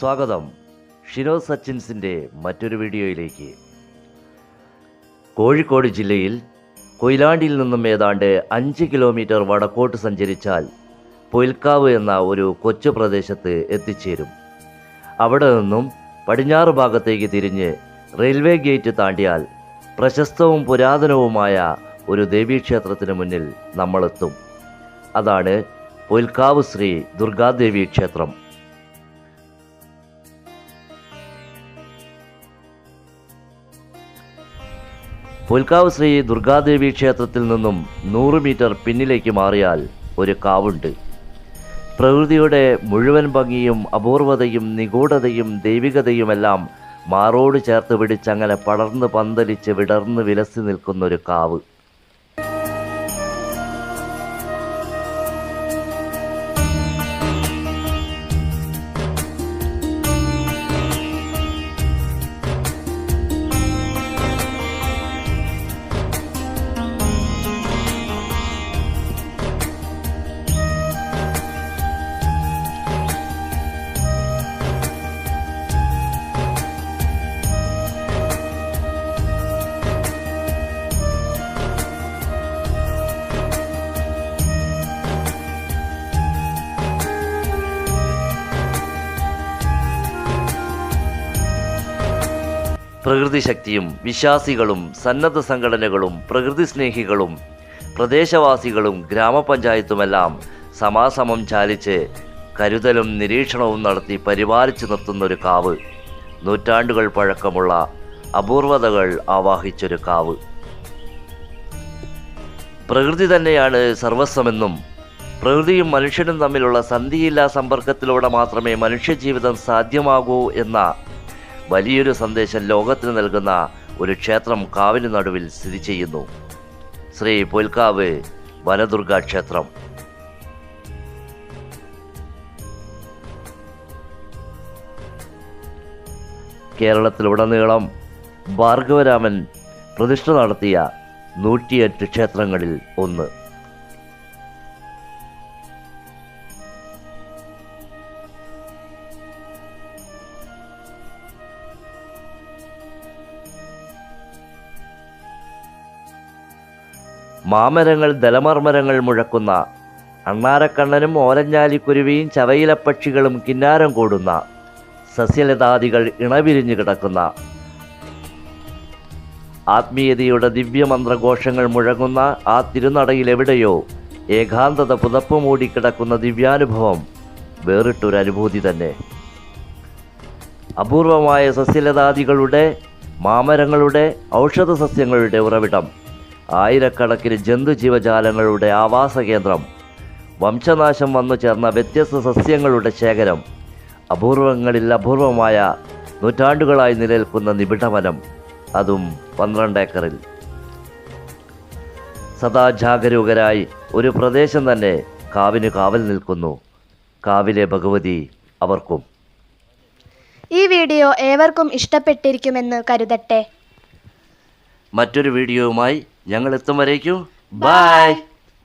സ്വാഗതം. ഷിനോ സച്ചിൻസിന്റെ മറ്റൊരു വീഡിയോയിലേക്ക്. കോഴിക്കോട് ജില്ലയിൽ കൊയിലാണ്ടിയിൽ നിന്നും ഏതാണ്ട് അഞ്ച് കിലോമീറ്റർ വടക്കോട്ട് സഞ്ചരിച്ചാൽ പൊയിൽക്കാവ് എന്ന ഒരു കൊച്ചു പ്രദേശത്ത് എത്തിച്ചേരും. അവിടെ നിന്നും പടിഞ്ഞാറ് ഭാഗത്തേക്ക് തിരിഞ്ഞ് റെയിൽവേ ഗേറ്റ് താണ്ടിയാൽ പ്രശസ്തവും പുരാതനവുമായ ഒരു ദേവീക്ഷേത്രത്തിന് മുന്നിൽ നമ്മളെത്തും. അതാണ് പൊയിൽക്കാവ് ശ്രീ ദുർഗാദേവി ക്ഷേത്രം. പുൽക്കാവ് ശ്രീ ദുർഗാദേവി ക്ഷേത്രത്തിൽ നിന്നും നൂറ് മീറ്റർ പിന്നിലേക്ക് മാറിയാൽ ഒരു കാവുണ്ട്. പ്രകൃതിയുടെ മുഴുവൻ ഭംഗിയും അപൂർവതയും നിഗൂഢതയും ദൈവികതയുമെല്ലാം മാറോട് ചേർത്ത് പിടിച്ചങ്ങനെ പടർന്ന് പന്തലിച്ച് വിടർന്ന് വിലസി നിൽക്കുന്നൊരു കാവ്. പ്രകൃതി ശക്തിയും വിശ്വാസികളും സന്നദ്ധ സംഘടനകളും പ്രകൃതി സ്നേഹികളും പ്രദേശവാസികളും ഗ്രാമപഞ്ചായത്തുമെല്ലാം സമാസമം ചാലിച്ച് കരുതലും നിരീക്ഷണവും നടത്തി പരിപാലിച്ചു നിർത്തുന്നൊരു കാവ്. നൂറ്റാണ്ടുകൾ പഴക്കമുള്ള അപൂർവതകൾ ആവാഹിച്ചൊരു കാവ്. പ്രകൃതി തന്നെയാണ് സർവസ്വമെന്നും പ്രകൃതിയും മനുഷ്യനും തമ്മിലുള്ള സന്ധിയില്ലാ സമ്പർക്കത്തിലൂടെ മാത്രമേ മനുഷ്യജീവിതം സാധ്യമാകൂ എന്ന വലിയൊരു സന്ദേശം ലോകത്തിന് നൽകുന്ന ഒരു ക്ഷേത്രം കാവിന് നടുവിൽ സ്ഥിതി ചെയ്യുന്നു. ശ്രീ പൊൽക്കാവ് വനദുർഗ ക്ഷേത്രം. കേരളത്തിലുടനീളം ഭാർഗവരാമൻ പ്രതിഷ്ഠ നടത്തിയ നൂറ്റിയെട്ട് ക്ഷേത്രങ്ങളിൽ ഒന്ന്. മാമരങ്ങൾ ദലമർമരങ്ങൾ മുഴക്കുന്ന അണ്ണാരക്കണ്ണനും ഓലഞ്ഞാലിക്കുരുവിയും ചവയിലപ്പക്ഷികളും കിന്നാരം കൂടുന്ന സസ്യലതാദികൾ ഇണവിരിഞ്ഞു കിടക്കുന്ന. ആത്മീയതയുടെ ദിവ്യമന്ത്രഘോഷങ്ങൾ മുഴങ്ങുന്ന ആ തിരുനടയിലെവിടെയോ ഏകാന്തത പുതപ്പ് മൂടിക്കിടക്കുന്ന ദിവ്യാനുഭവം വേറിട്ടൊരു അനുഭൂതി തന്നെ. അപൂർവമായ സസ്യലതാദികളുടെ മാമരങ്ങളുടെ ഔഷധ സസ്യങ്ങളുടെ ഉറവിടം. ആയിരക്കണക്കിന് ജന്തുജീവജാലങ്ങളുടെ ആവാസ കേന്ദ്രം വംശനാശം വന്നു ചേർന്ന വ്യത്യസ്ത സസ്യങ്ങളുടെ ശേഖരം അപൂർവങ്ങളിൽ അപൂർവമായ നൂറ്റാണ്ടുകളായി നിലനിൽക്കുന്ന നിബിഡവനം അതും പന്ത്രണ്ട് ഏക്കറിൽ സദാ ജാഗരൂകരായി ഒരു പ്രദേശം തന്നെ കാവിന് കാവൽ നിൽക്കുന്നു. കാവിലെ ഭഗവതി അവർക്കും. ഈ വീഡിയോ ഏവർക്കും ഇഷ്ടപ്പെട്ടിരിക്കുമെന്ന് കരുതട്ടെ. മറ്റൊരു വീഡിയോയുമായി ഞങ്ങൾ എത്തും വരേക്കും. ബൈ